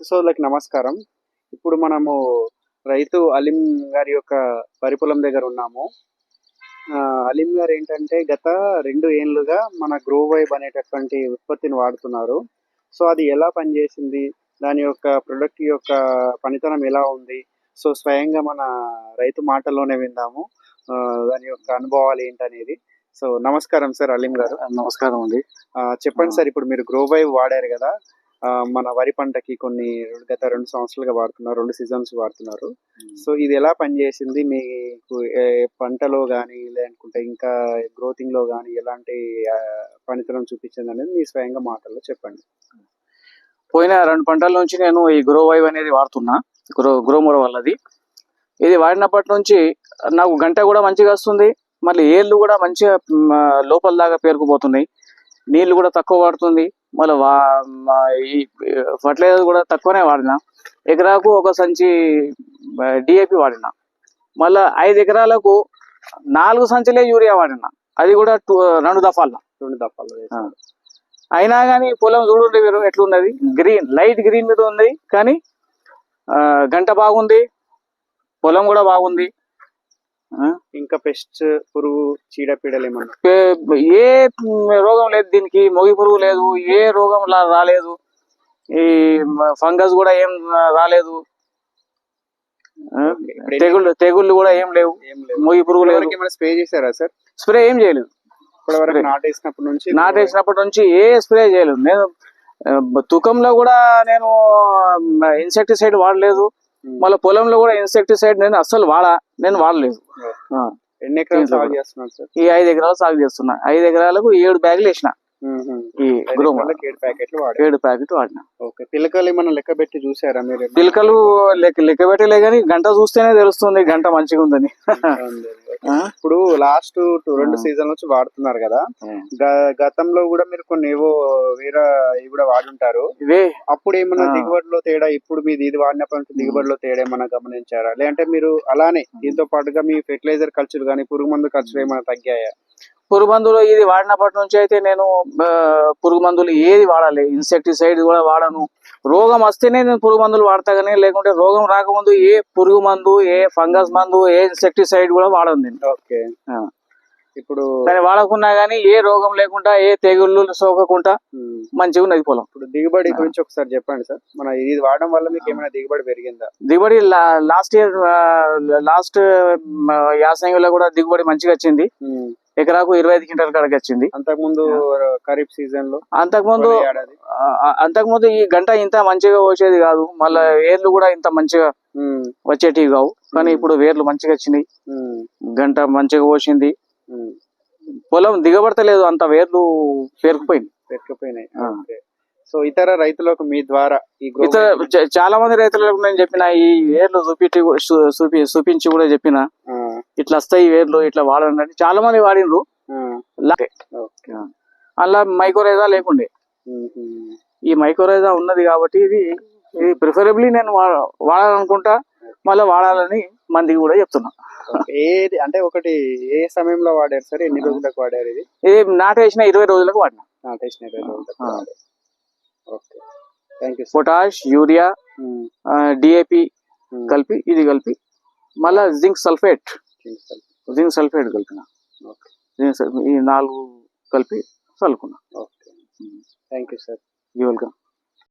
రైతు సోదరులకు నమస్కారం. ఇప్పుడు మనము రైతు అలీం గారి యొక్క వరి పొలం దగ్గర ఉన్నాము. అలీం గారు ఏంటంటే గత రెండు ఏళ్ళుగా మన గ్రో వైబ్ అనేటటువంటి ఉత్పత్తిని వాడుతున్నారు. సో అది ఎలా పనిచేసింది? దాని యొక్క ప్రొడక్ట్ యొక్క పనితనం ఎలా ఉంది? సో స్వయంగా మన రైతు మాటల్లోనే విందాము. దాని యొక్క అనుభవాలు ఏంటనేది. సో నమస్కారం సార్ అలీం గారు. నమస్కారం అండి. చెప్పండి సార్ ఇప్పుడు మీరు గ్రో వైవ్ వాడారు కదా. మన వరి పంటకి కొన్ని గత రెండు సంవత్సరాలుగా వాడుతున్నారు రెండు సీజన్స్ వాడుతున్నారు. సో ఇది ఎలా పనిచేసింది? మీకు పంటలో కానీ లేకుంటే ఇంకా గ్రోతింగ్లో కానీ ఎలాంటి పనితనం చూపించింది అనేది మీ స్వయంగా మాటల్లో చెప్పండి. పోయిన రెండు పంటల నుంచి నేను ఈ గ్రో వైవ్ అనేది వాడుతున్నా. గ్రో గ్రోమోర్ వాళ్ళది ఇది వాడినప్పటి నుంచి నాకు గంట కూడా మంచిగా వస్తుంది. మళ్ళీ ఏళ్ళు కూడా మంచిగా లోపల దాకా పేరుకుపోతున్నాయి. నీళ్ళు కూడా తక్కువ పడుతుంది మళ్ళీ వా ఫర్టిలైజర్ కూడా తక్కువనే వాడిన. ఎకరాకు ఒక సంచి డిఏపి వాడిన. మళ్ళీ ఐదు ఎకరాలకు నాలుగు సంచులే యూరియా వాడిన. అది కూడా టూ రెండు దఫాల. రెండు దఫాలు. అయినా కానీ పొలం చూడండి మీరు ఎట్లున్నది? గ్రీన్ లైట్ గ్రీన్ మీద ఉంది కానీ గంట బాగుంది పొలం కూడా బాగుంది. ఇంకా పెస్ట్ పురుగు చీడపీడలు ఏమన్నా? ఏ- రోగం లేదు దీనికి మొగి పురుగు లేదు ఏ రోగం రాలేదు. ఈ ఫంగస్ కూడా ఏం రాలేదు. తెగుళ్ళు తెగుళ్ళు కూడా ఏం లేవు. మొగి పురుగు లేదు. ఇప్పటివరకు ఏమైనా స్ప్రే చేశారా సార్? స్ప్రే ఏం చేయలేదు. నాటేసినప్పటి నుంచి నాటేసినప్పటి నుంచి ఏ స్ప్రే చేయలేదు. నేను తూకంలో కూడా నేను ఇన్సెక్టిసైడ్ వాడలేదు. మళ్ళీ పొలంలో కూడా ఇన్సెక్టిసైడ్ నేను అస్సలు వాడా నేను వాడలేదు. ఎన్ని ఎకరాలు సాగు సార్? ఈ ఐదు ఎకరాలు సాగు చేస్తున్నా. ఐదు ఎకరాలకు ఏడు బ్యాగులు వేసిన. ఏడు ప్యాకెట్లు వాడిన. ఓకే. పిల్లకలు ఏమన్నా లెక్క పెట్టి చూసారా మీరు? పిలకలు లెక్క లెక్క పెట్టలే కానీ గంట చూస్తేనే తెలుస్తుంది గంట మంచిగా ఉందని? ఇప్పుడు లాస్ట్ రెండు ఆ. సీజన్ నుంచి వాడుతున్నారు కదా. గతంలో కూడా మీరు కొన్ని ఏవో వేరే ఇవి కూడా వాడుంటారు. ఇవే? అప్పుడు ఏమన్నా. దిగుబడిలో తేడా ఇప్పుడు మీది ఇది వాడినప్పటి నుంచి దిగుబడిలో తేడా ఏమన్నా గమనించారా? లేదంటే మీరు అలానే దీంతో పాటుగా మీ ఫెర్టిలైజర్ ఖర్చులు కానీ పురుగు మందు ఖర్చులు ఏమైనా తగ్గాయా? పురుగు మందులు ఇది వాడినప్పటి నుంచి అయితే నేను పురుగు మందులు ఏది వాడాలి? ఇన్సెక్టిసైడ్ కూడా వాడను. రోగం వస్తేనే నేను పురుగు మందులు వాడతా కానీ లేకుంటే రోగం రాకముందు ఏ పురుగు మందు ఏ ఫంగస్ మందు ఏ ఇన్సెక్టిసైడ్ కూడా వాడను నేను. ఓకే. ఇప్పుడు దాన్ని వాడకున్నా గానీ ఏ రోగం లేకుండా ఏ తెగుళ్ళు సోకకుండా మంచిగా ఉన్నది పొలం. ఇప్పుడు దిగుబడి. గురించి ఒకసారి చెప్పండి సార్. మన ఇది వాడడం వల్ల మీకు ఏమైనా దిగుబడి పెరిగిందా? దిగుబడి లాస్ట్ ఇయర్ లాస్ట్ యాసంగిలో కూడా దిగుబడి మంచిగా వచ్చింది. ఎకరాకు ఇరవై ఐదు క్వింటల్ కాడకి వచ్చింది. అంతకుముందు ఖరీఫ్ సీజన్లో అంతకుముందు అంతకుముందు ఈ గంట ఇంత మంచిగా వచ్చేది కాదు. మళ్ళీ వేర్లు కూడా ఇంత మంచిగా వచ్చేటివి కావు. కానీ ఇప్పుడు వేర్లు మంచిగా వచ్చినాయి. గంట మంచిగా పోసింది. పొలం దిగబడతలేదు. అంత వేర్లు పేరుకుపోయింది. ఓకే. సో ఇతర రైతులకు మీ ద్వారా ఇతర చాలా మంది రైతులకు నేను చెప్పిన ఈ వేర్లు చూపించి చూపి చూపించి కూడా చెప్పిన. ఇట్లా వస్తాయి వేర్లు ఇట్లా వాడండి అని చాలా మంది వాడినరు అలా మైక్రోరైజా లేకుండే. ఈ మైక్రోరైజా ఉన్నది కాబట్టి ఇది ఇది ప్రిఫరబుల్లీ నేను వాడాలనుకుంటా మళ్ళీ వాడాలని మందికి కూడా చెప్తున్నా. ఏది అంటే ఒకటి ఏ సమయంలో వాడారు సార్? ఎన్ని రోజులకు వాడారు ఇది? ఇది నాటేసిన ఇరవై రోజులకు వాడిన. నాటేసిన ఇరవై రోజులకు okay. Thank you potash urea DAP. కలిపి ఇది కలిపి మళ్ళా జింక్ సల్ఫేట్. Zinc sulphate. కలిపిన. జింక్ ఈ నాలుగు కలిపి చల్లుకున్నా. Okay. Thank you sir. You welcome